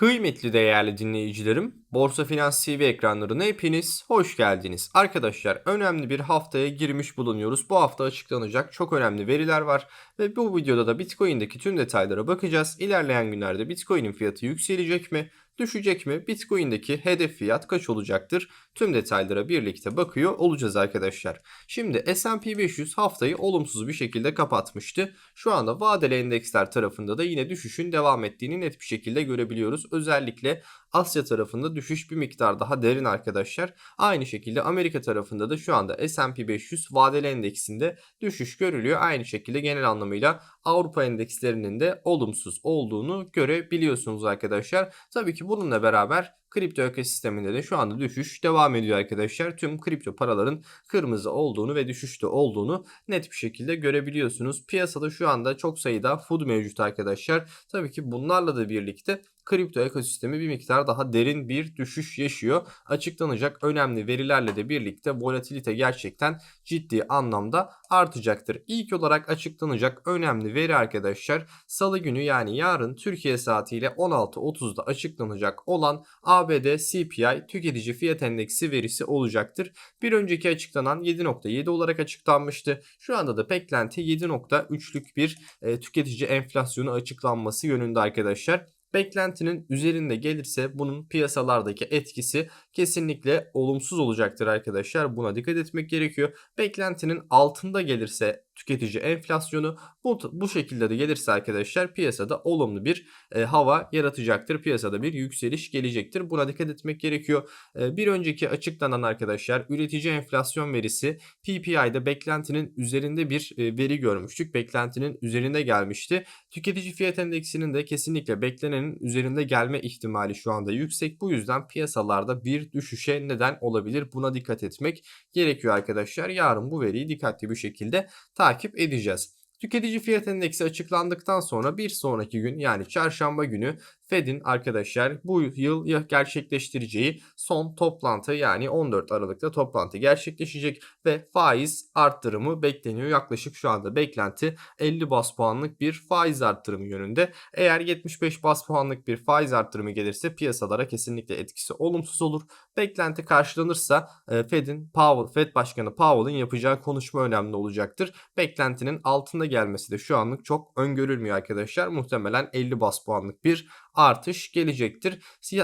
Kıymetli değerli dinleyicilerim, Borsa Finans TV ekranlarına hepiniz hoş geldiniz. Arkadaşlar önemli bir haftaya girmiş bulunuyoruz. Bu hafta açıklanacak çok önemli veriler var ve bu videoda da Bitcoin'deki tüm detaylara bakacağız. İlerleyen günlerde Bitcoin'in fiyatı yükselecek mi? Düşecek mi? Bitcoin'deki hedef fiyat kaç olacaktır? Tüm detaylara birlikte bakıyor olacağız arkadaşlar. Şimdi S&P 500 haftayı olumsuz bir şekilde kapatmıştı. Şu anda vadeli endeksler tarafında da yine düşüşün devam ettiğini net bir şekilde görebiliyoruz. Özellikle Asya tarafında düşüş bir miktar daha derin arkadaşlar. Aynı şekilde Amerika tarafında da şu anda S&P 500 vadeli endeksinde düşüş görülüyor. Aynı şekilde genel anlamıyla Avrupa endekslerinin de olumsuz olduğunu görebiliyorsunuz arkadaşlar. Tabii ki bununla beraber kripto ekosisteminde de şu anda düşüş devam ediyor arkadaşlar. Tüm kripto paraların kırmızı olduğunu ve düşüşte olduğunu net bir şekilde görebiliyorsunuz. Piyasada şu anda çok sayıda food mevcut arkadaşlar. Tabii ki bunlarla da birlikte kripto ekosistemi bir miktar daha derin bir düşüş yaşıyor. Açıklanacak önemli verilerle de birlikte volatilite gerçekten ciddi anlamda artacaktır. İlk olarak açıklanacak önemli veri arkadaşlar salı günü yani yarın Türkiye saatiyle 16.30'da açıklanacak olan ABD CPI tüketici fiyat endeksi verisi olacaktır. Bir önceki açıklanan 7.7 olarak açıklanmıştı. Şu anda da beklenti 7.3'lük bir e, tüketici enflasyonu açıklanması yönünde arkadaşlar beklentinin üzerinde gelirse bunun piyasalardaki etkisi kesinlikle olumsuz olacaktır arkadaşlar. Buna dikkat etmek gerekiyor. Beklentinin altında gelirse tüketici enflasyonu bu, bu şekilde de gelirse arkadaşlar piyasada olumlu bir e, hava yaratacaktır. Piyasada bir yükseliş gelecektir. Buna dikkat etmek gerekiyor. E, bir önceki açıklanan arkadaşlar üretici enflasyon verisi PPI'de beklentinin üzerinde bir e, veri görmüştük. Beklentinin üzerinde gelmişti. Tüketici fiyat endeksinin de kesinlikle beklenenin üzerinde gelme ihtimali şu anda yüksek. Bu yüzden piyasalarda bir düşüşe neden olabilir. Buna dikkat etmek gerekiyor arkadaşlar. Yarın bu veriyi dikkatli bir şekilde takip edeceğiz. Tüketici fiyat endeksi açıklandıktan sonra bir sonraki gün yani çarşamba günü Fed'in arkadaşlar bu yıl gerçekleştireceği son toplantı yani 14 Aralık'ta toplantı gerçekleşecek ve faiz arttırımı bekleniyor. Yaklaşık şu anda beklenti 50 bas puanlık bir faiz arttırımı yönünde. Eğer 75 bas puanlık bir faiz arttırımı gelirse piyasalara kesinlikle etkisi olumsuz olur. Beklenti karşılanırsa e, Fed'in Powell, Fed Başkanı Powell'ın yapacağı konuşma önemli olacaktır. Beklentinin altında gelmesi de şu anlık çok öngörülmüyor arkadaşlar. Muhtemelen 50 bas puanlık bir artış gelecektir.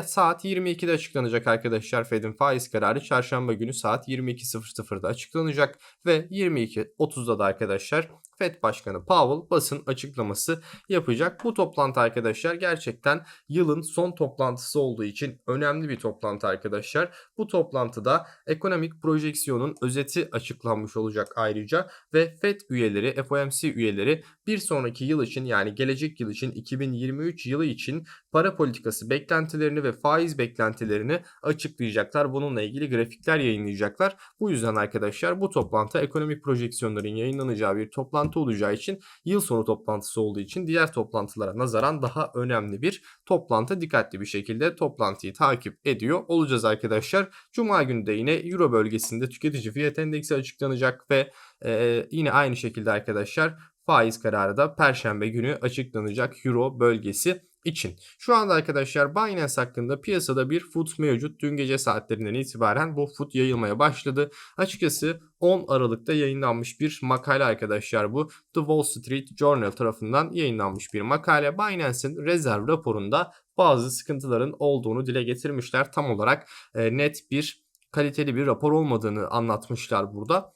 Saat 22'de açıklanacak arkadaşlar Fed'in faiz kararı çarşamba günü saat 22.00'da açıklanacak ve 22.30'da da arkadaşlar Fed Başkanı Powell basın açıklaması yapacak. Bu toplantı arkadaşlar gerçekten yılın son toplantısı olduğu için önemli bir toplantı arkadaşlar. Bu toplantıda ekonomik projeksiyonun özeti açıklanmış olacak ayrıca ve Fed üyeleri, FOMC üyeleri bir sonraki yıl için yani gelecek yıl için 2023 yılı için para politikası beklentilerini ve faiz beklentilerini açıklayacaklar. Bununla ilgili grafikler yayınlayacaklar. Bu yüzden arkadaşlar bu toplantı ekonomik projeksiyonların yayınlanacağı bir toplantı olacağı için yıl sonu toplantısı olduğu için diğer toplantılara nazaran daha önemli bir toplantı. Dikkatli bir şekilde toplantıyı takip ediyor olacağız arkadaşlar. Cuma günü de yine Euro bölgesinde tüketici fiyat endeksi açıklanacak ve e, yine aynı şekilde arkadaşlar faiz kararı da perşembe günü açıklanacak Euro bölgesi için. Şu anda arkadaşlar Binance hakkında piyasada bir foot mevcut. Dün gece saatlerinden itibaren bu foot yayılmaya başladı. Açıkçası 10 Aralık'ta yayınlanmış bir makale arkadaşlar bu. The Wall Street Journal tarafından yayınlanmış bir makale. Binance'in rezerv raporunda bazı sıkıntıların olduğunu dile getirmişler. Tam olarak e, net bir kaliteli bir rapor olmadığını anlatmışlar burada.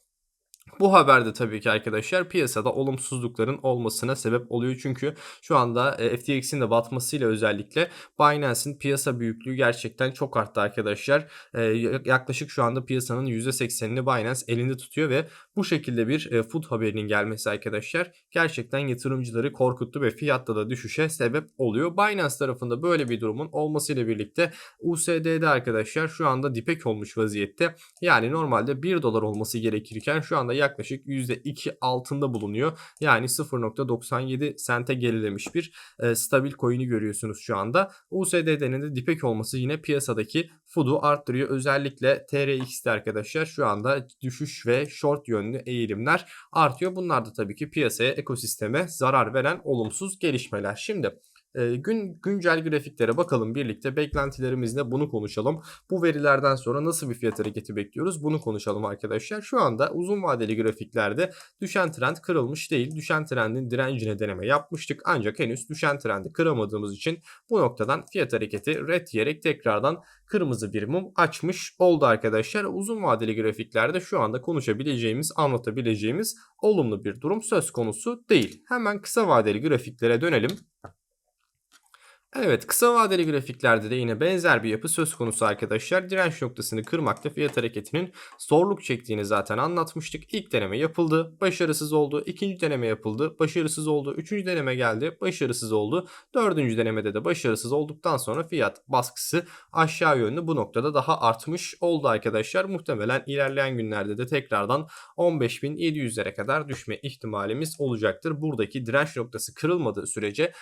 Bu haber de tabii ki arkadaşlar piyasada olumsuzlukların olmasına sebep oluyor. Çünkü şu anda e, FTX'in de batmasıyla özellikle Binance'in piyasa büyüklüğü gerçekten çok arttı arkadaşlar. E, yaklaşık şu anda piyasanın %80'ini Binance elinde tutuyor ve bu şekilde bir e, food haberinin gelmesi arkadaşlar gerçekten yatırımcıları korkuttu ve fiyatta da düşüşe sebep oluyor. Binance tarafında böyle bir durumun olmasıyla birlikte USD'de arkadaşlar şu anda dipek olmuş vaziyette. Yani normalde 1 dolar olması gerekirken şu anda yaklaşık %2 altında bulunuyor. Yani 0.97 sente gerilemiş bir e, stabil coin'i görüyorsunuz şu anda. USD'nin de dipek olması yine piyasadaki food'u arttırıyor. Özellikle TRX'te arkadaşlar şu anda düşüş ve short yönlü eğilimler artıyor. Bunlar da tabii ki piyasaya, ekosisteme zarar veren olumsuz gelişmeler. Şimdi e, gün güncel grafiklere bakalım birlikte. Beklentilerimiz ne bunu konuşalım. Bu verilerden sonra nasıl bir fiyat hareketi bekliyoruz bunu konuşalım arkadaşlar. Şu anda uzun vadeli grafiklerde düşen trend kırılmış değil. Düşen trendin direncine deneme yapmıştık. Ancak henüz düşen trendi kıramadığımız için bu noktadan fiyat hareketi red diyerek tekrardan kırmızı bir mum açmış oldu arkadaşlar. Uzun vadeli grafiklerde şu anda konuşabileceğimiz, anlatabileceğimiz olumlu bir durum söz konusu değil. Hemen kısa vadeli grafiklere dönelim. Evet kısa vadeli grafiklerde de yine benzer bir yapı söz konusu arkadaşlar. Direnç noktasını kırmakta fiyat hareketinin zorluk çektiğini zaten anlatmıştık. İlk deneme yapıldı, başarısız oldu. İkinci deneme yapıldı, başarısız oldu. Üçüncü deneme geldi, başarısız oldu. Dördüncü denemede de başarısız olduktan sonra fiyat baskısı aşağı yönlü bu noktada daha artmış oldu arkadaşlar. Muhtemelen ilerleyen günlerde de tekrardan 15.700'lere kadar düşme ihtimalimiz olacaktır. Buradaki direnç noktası kırılmadığı sürece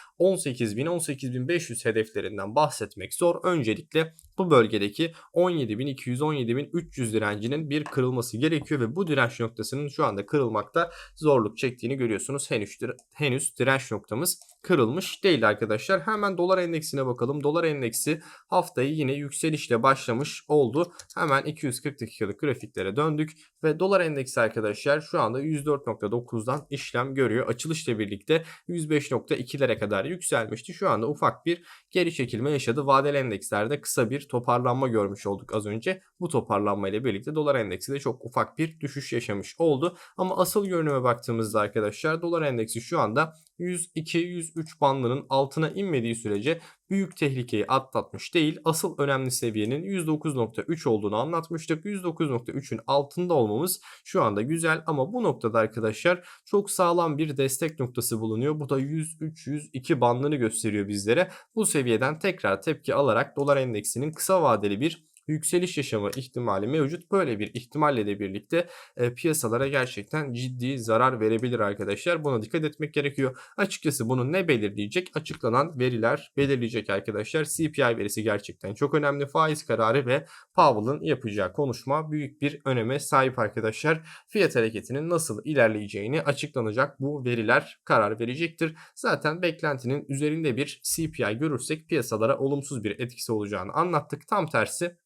18.000-18.500 hedeflerinden bahsetmek zor. Öncelikle bu bölgedeki 17.200-17.300 direncinin bir kırılması gerekiyor ve bu direnç noktasının şu anda kırılmakta zorluk çektiğini görüyorsunuz. Henüz, henüz direnç noktamız kırılmış değil arkadaşlar. Hemen dolar endeksine bakalım. Dolar endeksi haftayı yine yükselişle başlamış oldu. Hemen 240 dakikalık grafiklere döndük ve dolar endeksi arkadaşlar şu anda 104.9'dan işlem görüyor. Açılışla birlikte 105.2'lere kadar yükselmişti. Şu anda ufak bir geri çekilme yaşadı. Vadeli endekslerde kısa bir toparlanma görmüş olduk az önce. Bu toparlanma ile birlikte dolar endeksi de çok ufak bir düşüş yaşamış oldu. Ama asıl görünüme baktığımızda arkadaşlar dolar endeksi şu anda 102-103 bandının altına inmediği sürece büyük tehlikeyi atlatmış değil. Asıl önemli seviyenin 109.3 olduğunu anlatmıştık. 109.3'ün altında olmamız şu anda güzel ama bu noktada arkadaşlar çok sağlam bir destek noktası bulunuyor. Bu da 103-102 bandını gösteriyor bizlere. Bu seviyeden tekrar tepki alarak dolar endeksinin kısa vadeli bir yükseliş yaşama ihtimali mevcut. Böyle bir ihtimalle de birlikte e, piyasalara gerçekten ciddi zarar verebilir arkadaşlar. Buna dikkat etmek gerekiyor. Açıkçası bunu ne belirleyecek? Açıklanan veriler belirleyecek arkadaşlar. CPI verisi gerçekten çok önemli. Faiz kararı ve Powell'ın yapacağı konuşma büyük bir öneme sahip arkadaşlar. Fiyat hareketinin nasıl ilerleyeceğini açıklanacak bu veriler karar verecektir. Zaten beklentinin üzerinde bir CPI görürsek piyasalara olumsuz bir etkisi olacağını anlattık. Tam tersi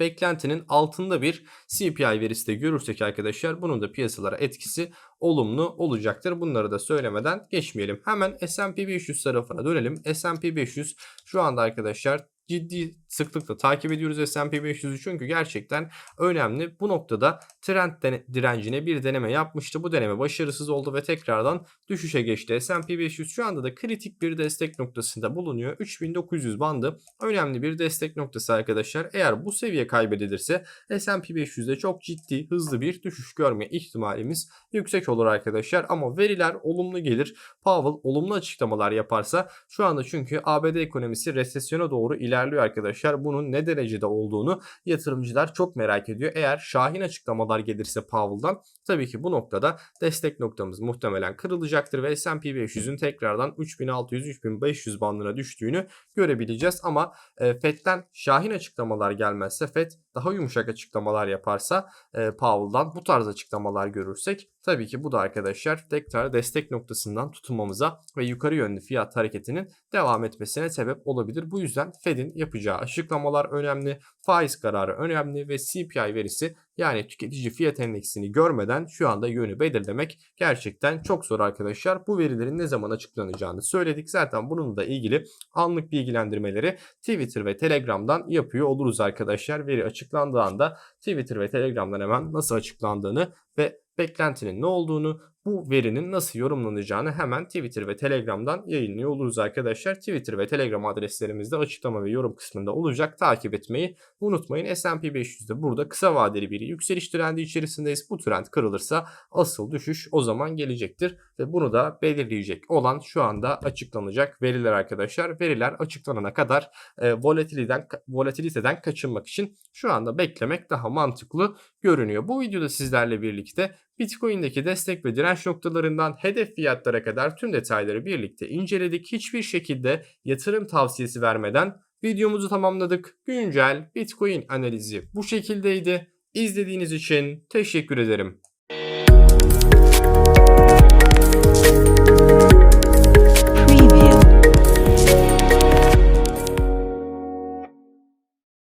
beklentinin altında bir CPI verisi de görürsek arkadaşlar bunun da piyasalara etkisi olumlu olacaktır. Bunları da söylemeden geçmeyelim. Hemen S&P 500 tarafına dönelim. S&P 500 şu anda arkadaşlar ciddi sıklıkla takip ediyoruz S&P 500'ü çünkü gerçekten önemli. Bu noktada trend direncine bir deneme yapmıştı. Bu deneme başarısız oldu ve tekrardan düşüşe geçti. S&P 500 şu anda da kritik bir destek noktasında bulunuyor. 3900 bandı önemli bir destek noktası arkadaşlar. Eğer bu seviye kaybedilirse S&P 500'de çok ciddi hızlı bir düşüş görme ihtimalimiz yüksek olur arkadaşlar. Ama veriler olumlu gelir. Powell olumlu açıklamalar yaparsa şu anda çünkü ABD ekonomisi resesyona doğru ilerliyor arkadaşlar. Bunun ne derecede olduğunu yatırımcılar çok merak ediyor. Eğer şahin açıklamalar gelirse Powell'dan tabii ki bu noktada destek noktamız muhtemelen kırılacaktır ve S&P 500'ün tekrardan 3600-3500 bandına düştüğünü görebileceğiz. Ama e, FED'den şahin açıklamalar gelmezse FED daha yumuşak açıklamalar yaparsa e, Powell'dan bu tarz açıklamalar görürsek tabii ki bu da arkadaşlar tekrar destek noktasından tutunmamıza ve yukarı yönlü fiyat hareketinin devam etmesine sebep olabilir. Bu yüzden Fed'in yapacağı açıklamalar önemli, faiz kararı önemli ve CPI verisi yani tüketici fiyat endeksini görmeden şu anda yönü belirlemek gerçekten çok zor arkadaşlar. Bu verilerin ne zaman açıklanacağını söyledik. Zaten bununla ilgili anlık bilgilendirmeleri Twitter ve Telegram'dan yapıyor oluruz arkadaşlar. Veri açıklandığı anda Twitter ve Telegram'dan hemen nasıl açıklandığını ve beklentinin ne olduğunu, bu verinin nasıl yorumlanacağını hemen Twitter ve Telegram'dan yayınlıyor oluruz arkadaşlar. Twitter ve Telegram adreslerimizde açıklama ve yorum kısmında olacak. Takip etmeyi unutmayın. S&P 500'de burada kısa vadeli bir yükseliş trendi içerisindeyiz. Bu trend kırılırsa asıl düşüş o zaman gelecektir ve bunu da belirleyecek olan şu anda açıklanacak veriler arkadaşlar. Veriler açıklanana kadar e, volatiliteden volatiliteden kaçınmak için şu anda beklemek daha mantıklı görünüyor. Bu videoda sizlerle birlikte Bitcoin'deki destek ve direnç noktalarından hedef fiyatlara kadar tüm detayları birlikte inceledik. Hiçbir şekilde yatırım tavsiyesi vermeden videomuzu tamamladık. Güncel Bitcoin analizi bu şekildeydi. İzlediğiniz için teşekkür ederim.